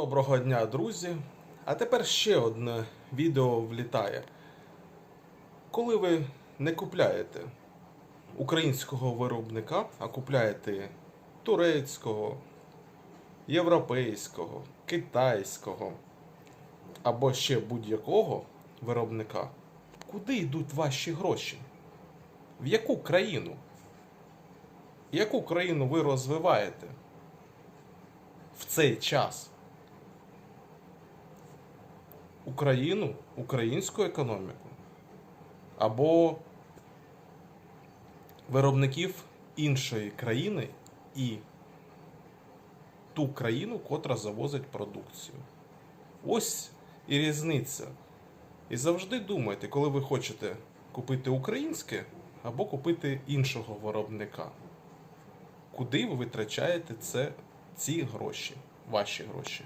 Доброго дня, друзі! А тепер ще одне відео влітає. Коли ви не купляєте українського виробника, а купляєте турецького, європейського, китайського або ще будь-якого виробника, куди йдуть ваші гроші? В яку країну? Яку країну ви розвиваєте в цей час? Україну, українську економіку або виробників іншої країни і ту країну, котра завозить продукцію. Ось і різниця. І завжди думайте, коли ви хочете купити українське або купити іншого виробника. Куди ви витрачаєте це, ці гроші, ваші гроші?